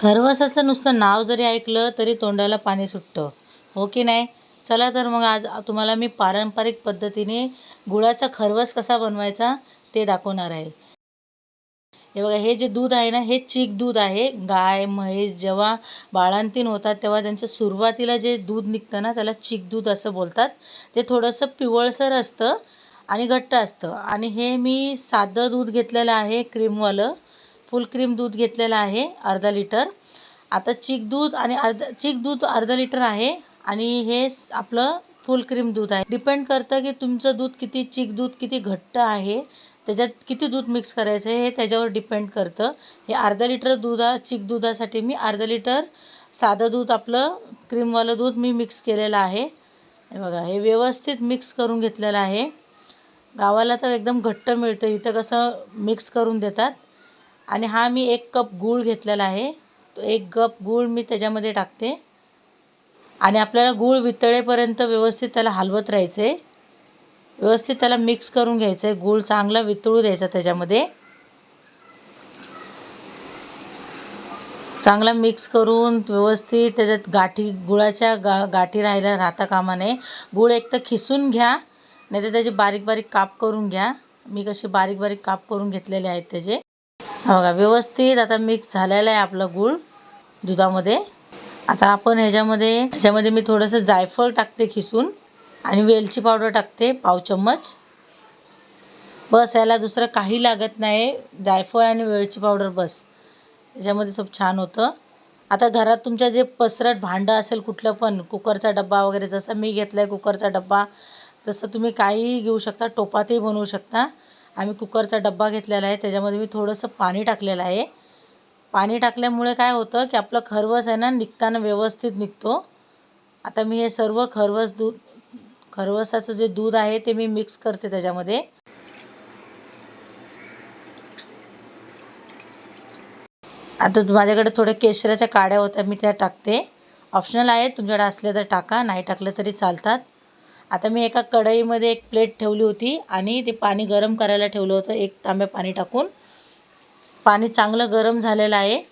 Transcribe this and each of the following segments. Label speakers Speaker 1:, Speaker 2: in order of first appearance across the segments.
Speaker 1: खरवसाचं नुसतं नाव जरी ऐकलं तरी तोंडाला पाणी सुटतं. हो की नाही? चला तर मग आज तुम्हाला मी पारंपरिक पद्धतीने गुळाचा खरवस कसा बनवायचा ते दाखवणार आहे. हे बघा हे जे दूध आहे ना हे चीक दूध आहे. गाय म्हैस जेव्हा बाळांतीन होतात तेव्हा त्यांच्या सुरुवातीला जे दूध निघतं ना त्याला चीक दूध असं बोलतात. ते थोडंसं पिवळसर असतं आणि घट्ट असतं. आणि हे मी साधं दूध घेतलेलं आहे क्रीमवालं. फुल क्रीम दूध घेतलेलं आहे अर्धा लिटर. आता चीक दूध आणि अर्धा चीक दूध अर्धा लिटर आहे आणि हे आपलं फुल क्रीम दूध आहे. डिपेंड करतं की तुमचं दूध किती चीक दूध किती घट्ट आहे त्याच्यात किती दूध मिक्स करायचं आहे हे त्याच्यावर डिपेंड करतं. हे अर्धा लिटर दुधा चीक दुधासाठी मी अर्धा लिटर साधं दूध आपलं क्रीमवालं दूध मी मिक्स केलेलं आहे. हे बघा हे व्यवस्थित मिक्स करून घेतलेलं आहे. गावाला तर एकदम घट्ट मिळतं इथं कसं मिक्स करून देतात. आणि हा मी एक कप गूळ घेतलेला आहे. तो एक कप गूळ मी त्याच्यामध्ये टाकते. आणि आपल्याला गूळ वितळेपर्यंत व्यवस्थित त्याला हलवत राहायचं. आहे व्यवस्थित त्याला मिक्स करून घ्यायचं. आहे गूळ चांगला वितळू द्यायचा त्याच्यामध्ये. चांगला मिक्स करून व्यवस्थित त्याच्यात गाठी गुळाच्या गा गाठी राहायला राहता कामा नये. गूळ एक तर खिसून घ्या नाही तर त्याचे बारीक बारीक काप करून घ्या. मी कसे बारीक बारीक काप करून घेतलेले आहेत त्याचे. बघा व्यवस्थित आता मिक्स झालेला आहे आपलं गूळ दुधामध्ये. आता आपण ह्याच्यामध्ये ह्याच्यामध्ये मी थोडंसं जायफळ टाकते खिसून आणि वेलची पावडर टाकते पाव चम्मच. बस याला दुसरं काही लागत नाही. जायफळ आणि वेलची पावडर बस. त्याच्यामध्ये खूप छान होतं. आता घरात तुमच्या जे पसरट भांडं असेल कुठलं पण कुकरचा डब्बा वगैरे जसं मी घेतला आहे कुकरचा डब्बा तसं तुम्ही काहीही घेऊ शकता टोपातही बनवू शकता. आम्ही कुकरचा डब्बा घेतलेला आहे त्याच्यामध्ये मी थोडंसं पाणी टाकलेलं आहे. पाणी टाकल्यामुळे काय होतं की आपलं खरवस आहे ना निघताना व्यवस्थित निघतो. आता मी हे सर्व खरवस दूध खरवसाचं जे दूध आहे ते मी मिक्स करते त्याच्यामध्ये. आता माझ्याकडे थोड्या केशराच्या काड्या होत्या मी त्या टाकते. ऑप्शनल आहे तुमच्याकडे असले तर टाका नाही टाकलं तरी चालतात. आता मी एका कढईमध्ये एक प्लेट ठेवली होती आणि ते पाणी गरम करायला ठेवलं होतं. एक तांब्या पाणी टाकून. पाणी चांगलं गरम झालेलं आहे.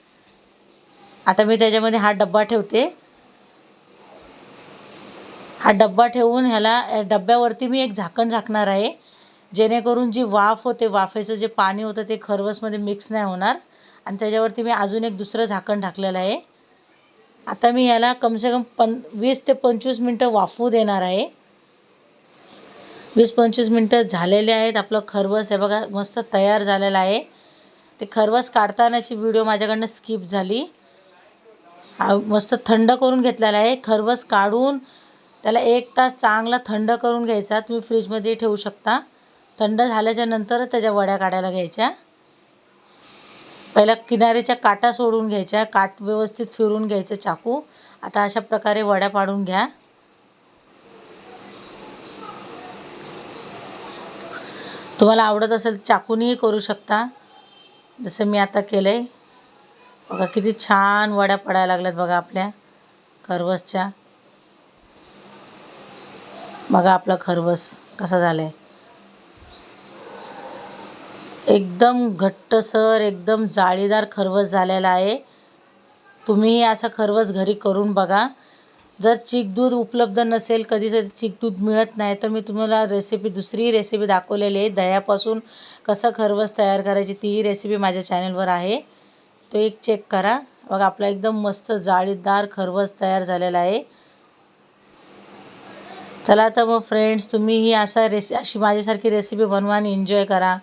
Speaker 1: आता मी त्याच्यामध्ये हा डब्बा ठेवते. हा डब्बा ठेवून ह्याला या डब्यावरती मी एक झाकण झाकणार आहे. जेणेकरून जी वाफ होते वाफेचं जे पाणी होतं ते खरवसमध्ये मिक्स नाही होणार. आणि त्याच्यावरती मी अजून एक दुसरं झाकण टाकलेलं आहे. आता मी याला कमसे कम पं वीस ते पंचवीस मिनटं वाफू देणार आहे. वीस पंचवीस मिनटं झालेले आहेत. आपलं खरवस हे बघा मस्त तयार झालेलं आहे. ते खरवस काढतानाची व्हिडिओ माझ्याकडनं स्किप झाली. हा मस्त थंड करून घेतलेला आहे. खरवस काढून त्याला एक तास चांगला थंड करून घ्यायचा. तुम्ही फ्रीजमध्ये ठेवू शकता. थंड झाल्याच्या नंतरच त्याच्या वड्या काढायला घ्यायच्या. पहिल्या किनाऱ्याच्या काटा सोडून घ्यायच्या. काट व्यवस्थित फिरून घ्यायचं चाकू. आता अशा प्रकारे वड्या पाडून घ्या. तुम्हाला आवडत असेल चाकूनही करू शकता. जसं मी आता केलं आहे बघा किती छान वड्या पडायला लागल्यात बघा आपल्या खरवसच्या बघा आपला खरवस कसा झाला आहे एकदम घट्टसर एकदम जाळीदार खरवस झालेला आहे. तुम्ही असा खरवस घरी करून बघा. जर चीक दूध उपलब्ध नसेल कधी जर चीक दूध मिळत नाही तर मी तुम्हाला रेसिपी दुसरी रेसिपी दाखवलेली आहे. दह्यापासून कसं खरवस तयार करायची तीही रेसिपी माझ्या चॅनलवर आहे. तो एक चेक करा. बघा आपला एकदम मस्त जाळीदार खरवस तयार झालेला आहे. चला तर मग फ्रेंड्स तुम्हीही असा रेसि अशी माझ्यासारखी रेसिपी बनवा आणि एन्जॉय करा.